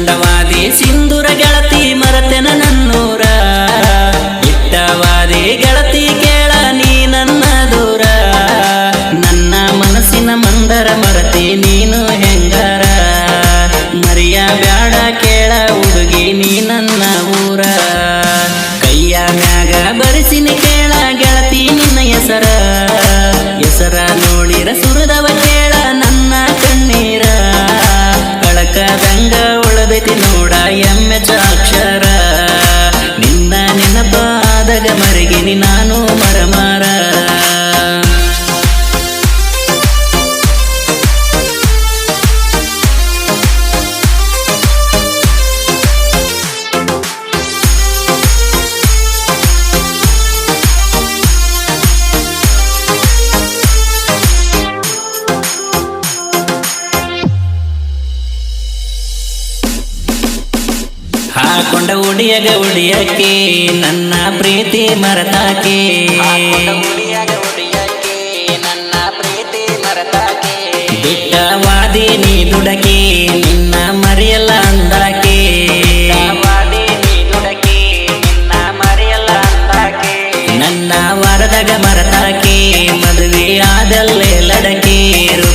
ಕೊಂಡವಾದಿ ಸಿಂಧುರ ಗೆಳತಿ ಮರತೆನ ನನ್ನೂರ. ಇಟ್ಟವಾದಿ ಗೆಳತಿ ಕೇಳ ನೀ ನನ್ನ ದೂರ. ನನ್ನ ಮನಸ್ಸಿನ ಮಂದರ ಮರತಿ ನೀನು ಹೆಂಗಾರ. ಮರಿಯ I am ಉಡಿಯಗ ಉಡಿಯಕ್ಕೆ ನನ್ನ ಪ್ರೀತಿ ಮರತಾಕೆ. ಬಿಟ್ಟವಾದಿ ನೀ ದುಡಕಿ, ನಿನ್ನ ಮರೆಯಲ್ಲ ಅಂದಾಕೆ. ನನ್ನ ವರದಗ ಮರತಾಕೆ, ಮದುವೆ ಆದಲ್ಲೇ ಲಡಕೇರು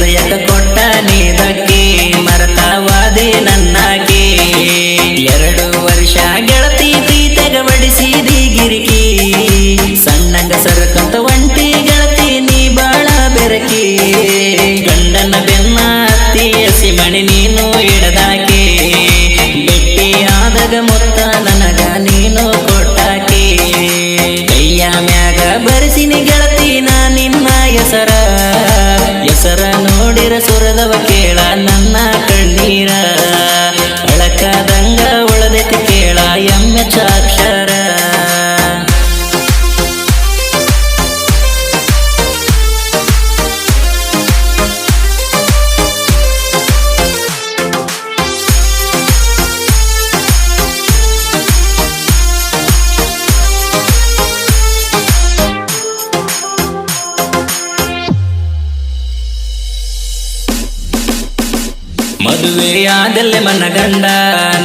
ಕೈಯಾದಲ್ಲಿ ಮನಗಂಡ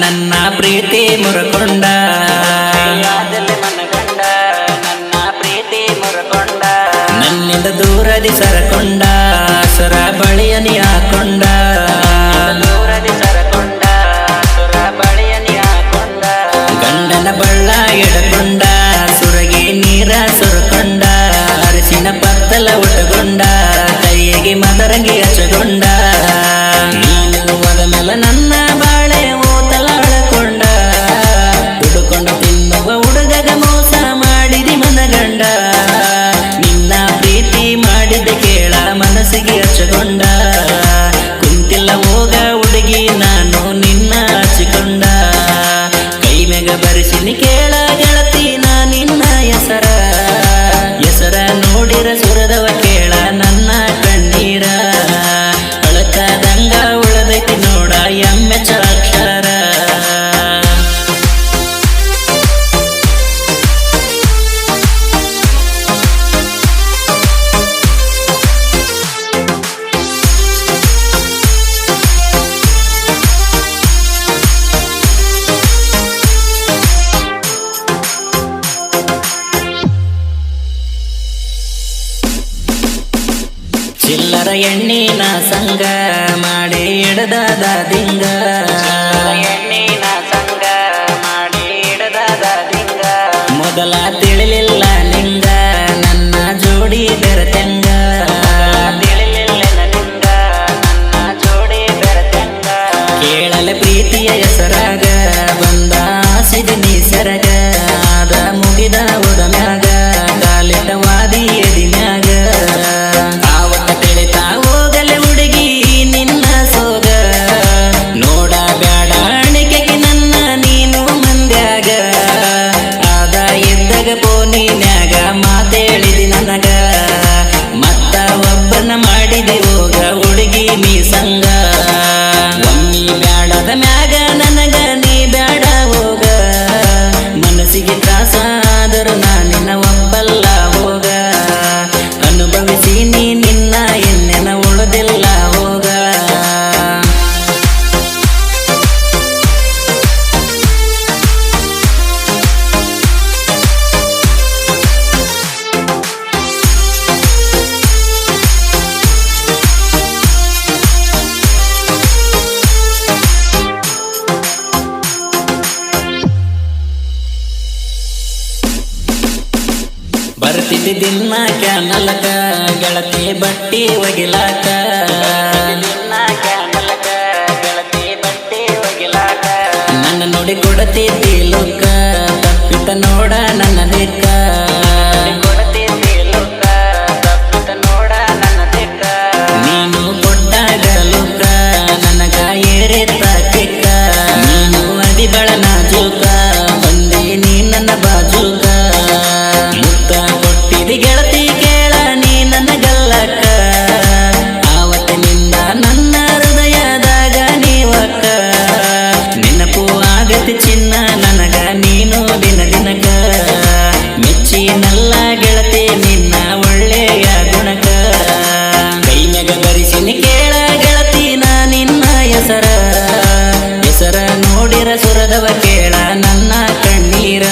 ನನ್ನ ಪ್ರೀತಿ ಮುರುಕೊಂಡ. ಕೈಯಾದಲ್ಲಿ ಮನ ನನ್ನ ಪ್ರೀತಿ ಮುರುಕೊಂಡ. ನನ್ನಿಂದ ದೂರದಿ ಸರಕೊಂಡ. ಎಣ್ಣಿನ ಸಂಗ ಮಾಡಿ ಹಿಡದಾದ ದಿಂಗ. ಎಣ್ಣಿನ ಸಂಗ ಮಾಡಿ ಇಡದಾದ ದಿಂಗ. ಮೊದಲ ಬರ್ತಿದ್ದಿ ನಿನ್ನ ಕ್ಯಾನಲಕ ಗೆಳತಿ ಬಟ್ಟಿ ಒಗಿಲಾಕ. ನನ್ನ ನೋಡಿ ಕೊಡತಿ ಲೋಕ. ತಪ್ಪಿತ ನೋಡ ಆಗತಿ ಚಿನ್ನ ನನಗ ನೀನು ದಿನ ದಿನಕ. ಮೆಚ್ಚಿನಲ್ಲ ಗೆಳತಿ, ನಿನ್ನ ಒಳ್ಳೆಯ ಗುಣಕ. ಕೈ ಮ್ಯಾಗ ಬರಿಸಿನಿ ಕೇಳ ನಾ ನಿನ್ನ ಹೆಸರ. ಹೆಸರ ನೋಡಿರ ಸುರದವ ಕೇಳ ನನ್ನ ಕಣ್ಣೀರ.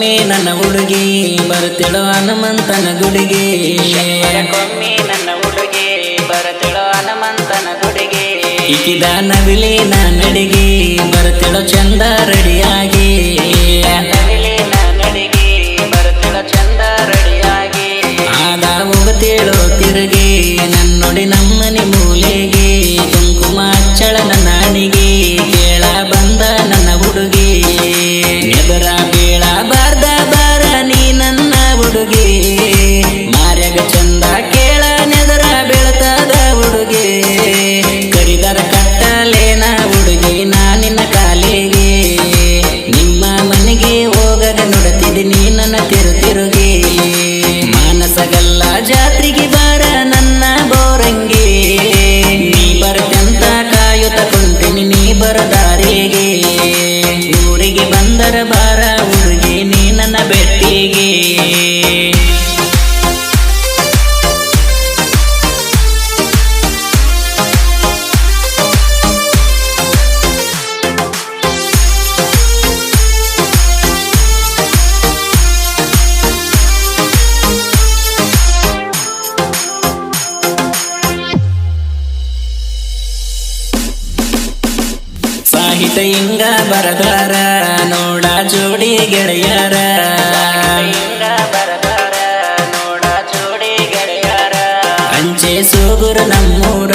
ಶನಿವಾರಕ್ಕೊಮ್ಮೆ ನನ್ನ ಹುಡುಗಿ ಬರುತ್ತಿಳೋ ಹನುಮಂತನ ಗುಡಿಗೆ. ಶನಿವಾರಕ್ಕೊಮ್ಮೆ ನನ್ನ ಹುಡುಗಿ ಬರುತ್ತಿಳೋ ಹನುಮಂತನ ಗುಡಿಗೆ. ಇಕ್ಕಿದ ನವಿಲಿನ ನಡಿಗೆ ಬರುತ್ತಿಳೋ ಚಂದ ರೆಡಿಯಾಗಿ ನೋಡುತ್ತಿದ್ದಿ ನೀ ನನ್ನ ತಿರು ತಿರುಗಿ. ಮಾನಸಗಲ್ಲ, ಜಾತ್ರೆಗೆ ಬಾರ ನನ್ನ ಬೋರಂಗಿ. ನೀ ಬರದಂತ ಕಾಯುತ್ತ ಕುಂತೀನಿ, ನೀ ಬರದಾರಿಗೆ. ಸಾಹಿತ್ಯ ಹಿಂಗ ಬರದಾರ ನೋಡ ಜೋಡಿ ಗೆಳೆಯರ ಅಂಚೆ ಸೂಗುರು ನಮ್ಮೂರ